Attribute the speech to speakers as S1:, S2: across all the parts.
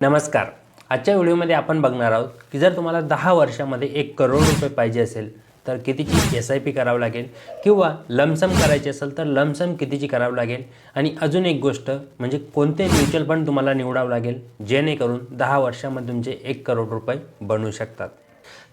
S1: नमस्कार. आजच्या व्हिडिओमध्ये आपण बघणार आहोत की जर तुम्हाला दहा वर्षामध्ये एक करोड रुपये पाहिजे असेल तर कितीची एस आय पी करावं लागेल किंवा लमसम करायची असेल तर लमसम कितीची करावं लागेल? आणि अजून एक गोष्ट म्हणजे कोणते म्युच्युअल फंड तुम्हाला निवडावं लागेल जेणेकरून दहा वर्षामध्ये तुमचे एक करोड रुपये बनू शकतात?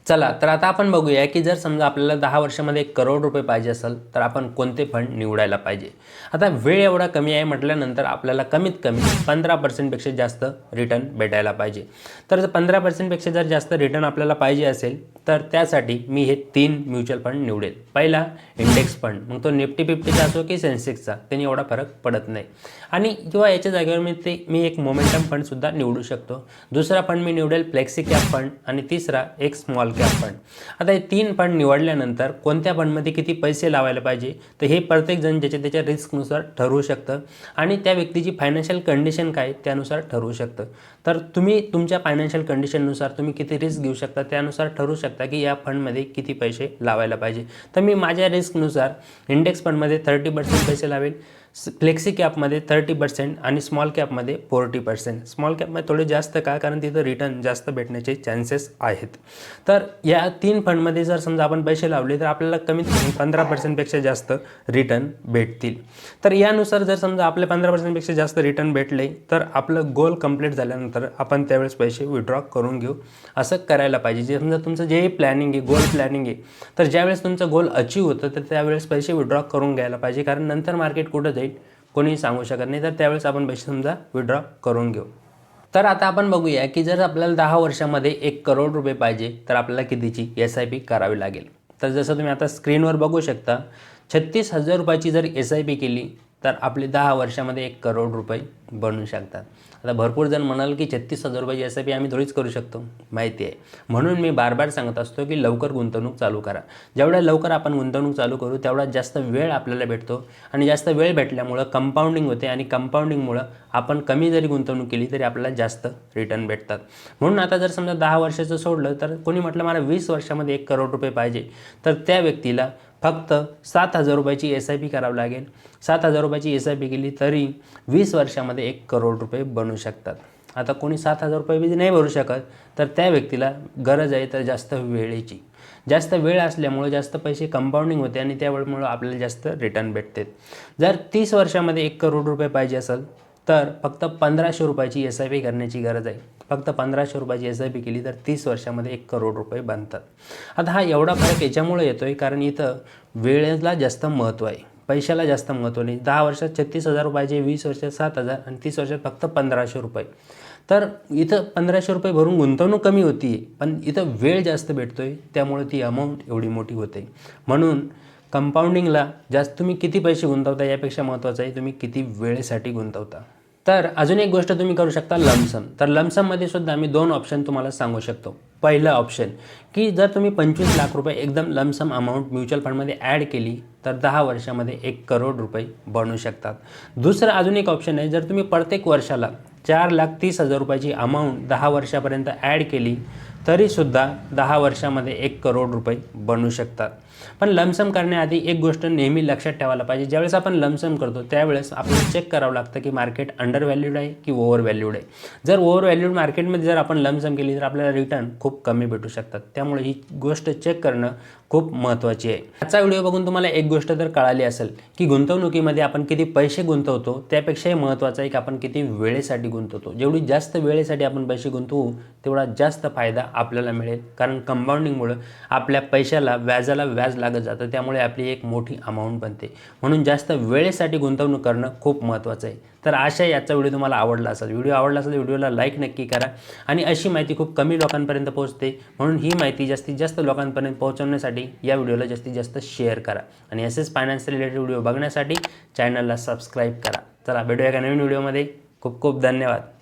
S1: चला तर आता आपण बघूया की जर समजा आपल्याला दहा वर्षामध्ये एक करोड रुपये पाहिजे असेल तर आपण कोणते फंड निवडायला पाहिजे? आता वेळ एवढा कमी आहे म्हटल्यानंतर आपल्याला कमीत कमी पंधरा पर्सेंटपेक्षा जास्त रिटर्न भेटायला पाहिजे. तर जर पंधरा पर्सेंटपेक्षा जर जास्त रिटर्न आपल्याला पाहिजे असेल तर त्यासाठी मी हे तीन म्युच्युअल फंड निवडेल. पहिला इंडेक्स फंड मग तो निफ्टी फिफ्टीचा असो की सेन्सेक्सचा त्यांनी एवढा फरक पडत नाही. आणि किंवा याच्या जागेवर मी ते मी एक मोमेंटम फंडसुद्धा निवडू शकतो. दुसरा फंड मी निवडेल फ्लेक्सी कॅप फंड आणि तिसरा एक स्मॉल कॅप फंड आता हे तीन फंड निवडल्यानंतर कोणत्या फंडमध्ये किती पैसे लावायला पाहिजे? तर हे प्रत्येकजण ज्याच्या त्याच्या रिस्कनुसार ठरवू शकतं. आणि त्या व्यक्तीची फायनान्शियल कंडिशन काय त्यानुसार ठरवू शकतं. तर तुम्ही तुमच्या फायनान्शियल कंडिशननुसार तुम्ही किती रिस्क घेऊ शकता त्यानुसार ठरवू शकता. की या फंडमध्ये किती पैसे लावायला पाहिजे? तर मी माझ्या रिस्कनुसार इंडेक्स फंडमध्ये थर्टी पर्सेंट पैसे लावेल. फ्लेक्सी कॅपमध्ये थर्टी पर्सेंट आणि स्मॉल कॅपमध्ये फोर्टी पर्सेंट स्मॉल कॅपमध्ये थोडे जास्त का? कारण तिथं रिटर्न जास्त भेटण्याचे चान्सेस आहेत. तर या तीन फंडमध्ये जर समजा आपण पैसे लावले तर आपल्याला कमीत कमी पंधरा पर्सेंटपेक्षा जास्त रिटर्न भेटतील. तर यानुसार जर समजा आपले पंधरा पर्सेंटपेक्षा जास्त रिटर्न भेटले तर आपलं गोल कंप्लीट झाल्यानंतर आपण त्यावेळेस पैसे विड्रॉ करून घेऊ. असं करायला पाहिजे. जे समजा तुमचं जे प्लॅनिंग आहे गोल प्लॅनिंग आहे तर ज्यावेळेस तुमचं गोल अचीव होतं तर त्यावेळेस पैसे विड्रॉ करून घ्यायला पाहिजे. कारण नंतर मार्केट कुठं जाईल कोणीही सांगू शकत नाही तर त्यावेळेस आपण पैसे समजा विड्रॉ करून घेऊ. तर आता आपण बघूया की जर आपल्याला दहा वर्षामध्ये एक करोड रुपये पाहिजे तर आपल्याला कितीची एस आय पी करावी लागेल? तर जसं तुम्ही आता स्क्रीनवर बघू शकता छत्तीस हजार रुपयाची जर एस आय पी केली तर आपले दहा वर्षामध्ये एक करोड रुपये बनू शकतात. आता भरपूर जण म्हणाल की छत्तीस हजार रुपये एस आय पी आम्ही थोडीच करू शकतो. माहिती आहे. म्हणून मी बार बार सांगत असतो की लवकर गुंतवणूक चालू करा. जेवढ्या लवकर आपण गुंतवणूक चालू करू तेवढा जास्त वेळ आपल्याला भेटतो आणि जास्त वेळ भेटल्यामुळं कंपाऊंडिंग होते आणि कंपाऊंडिंगमुळं आपण कमी जरी गुंतवणूक केली तरी आपल्याला जास्त रिटर्न भेटतात. म्हणून आता जर समजा दहा वर्षाचं सोडलं तर कोणी म्हटलं मला वीस वर्षामध्ये एक करोड रुपये पाहिजे तर त्या व्यक्तीला फक्त सात हजार रुपयाची एस आय पी करावं लागेल. सात हजार रुपयाची एस आय पी केली तरी वीस वर्षामध्ये एक करोड रुपये बनू शकतात. आता कोणी सात हजार रुपये बी नाही भरू शकत तर त्या व्यक्तीला गरज आहे तर जास्त वेळेची. जास्त वेळ असल्यामुळं जास्त पैसे कंपाऊंडिंग होते आणि त्यावेळेमुळं आपल्याला जास्त रिटर्न भेटते. जर तीस वर्षामध्ये एक करोड रुपये पाहिजे असेल तर फक्त पंधराशे रुपयाची एस आय पी करण्याची गरज आहे. फक्त पंधराशे रुपयाची एस आय पी केली तर तीस वर्षामध्ये एक करोड रुपये बनतात. आता हा एवढा फरक याच्यामुळे येतो आहे कारण इथं वेळेला जास्त महत्त्व आहे. पैशाला जास्त महत्त्व नाही. दहा वर्षात छत्तीस हजार रुपयाचे वीस वर्षात सात हजार आणि तीस वर्षात फक्त पंधराशे रुपये. तर इथं पंधराशे रुपये भरून गुंतवणूक कमी होती पण इथं वेळ जास्त भेटतो आहे त्यामुळे ती अमाऊंट एवढी मोठी होते. म्हणून कंपाऊंडिंगला जास्त तुम्ही किती पैसे गुंतवता यापेक्षा महत्त्वाचं आहे तुम्ही किती वेळेसाठी गुंतवता. तर अजून एक गोष्ट तुम्ही करू शकता लमसम तर लमसममध्ये सुद्धा आम्ही दोन ऑप्शन तुम्हाला सांगू शकतो. पहिलं ऑप्शन की जर तुम्ही पंचवीस लाख रुपये एकदम लमसम अमाऊंट म्युच्युअल फंडमध्ये ॲड केली तर दहा वर्षामध्ये एक करोड रुपये बनू शकतात. दुसरं अजून एक ऑप्शन आहे जर तुम्ही प्रत्येक वर्षाला चार लाख तीस हजार रुपयाची अमाऊंट दहा वर्षापर्यंत ॲड केली तरीसुद्धा दहा वर्षामध्ये एक करोड रुपये बनू शकतात. पण लमसम करण्याआधी एक गोष्ट नेहमी लक्षात ठेवायला पाहिजे. ज्यावेळेस आपण लमसम करतो त्यावेळेस आपल्याला चेक करावं लागतं की मार्केट अंडर व्हॅल्यूड आहे की ओव्हर व्हॅल्यूड आहे. जर ओव्हर व्हॅल्यूड मार्केटमध्ये जर आपण लमसम केली तर आपल्याला रिटर्न खूप कमी भेटू शकतात. त्यामुळे ही गोष्ट चेक करणं खूप महत्त्वाची आहे. आजचा व्हिडिओ बघून तुम्हाला एक गोष्ट तर कळाली असेल की गुंतवणुकीमध्ये आपण किती पैसे गुंतवतो त्यापेक्षाही महत्त्वाचं आहे की आपण किती वेळेसाठी गुंतवतो. जेवढी जास्त वेळेसाठी आपण पैसे गुंतवू तेवढा जास्त फायदा आपल्याला मिळेल. कारण कंपाऊंडिंगमुळं आपल्या पैशाला व्याजाला व्याज लागत जातं. त्यामुळे आपली एक मोठी अमाऊंट बनते. म्हणून जास्त वेळेसाठी गुंतवणूक करणं खूप महत्त्वाचं आहे. तर अशा याचा व्हिडिओ तुम्हाला आवडला असेल. व्हिडिओ आवडला असेल व्हिडिओला लाईक नक्की करा. आणि अशी माहिती खूप कमी लोकांपर्यंत पोहोचते. म्हणून ही माहिती जास्तीत जास्त लोकांपर्यंत पोहोचवण्यासाठी या व्हिडिओला जास्तीत जास्त शेअर करा. आणि असेच फायनान्स रिलेटेड व्हिडिओ बघण्यासाठी चॅनलला सबस्क्राईब करा. चला भेटूया एका नवीन व्हिडिओमध्ये. खूप खूप धन्यवाद.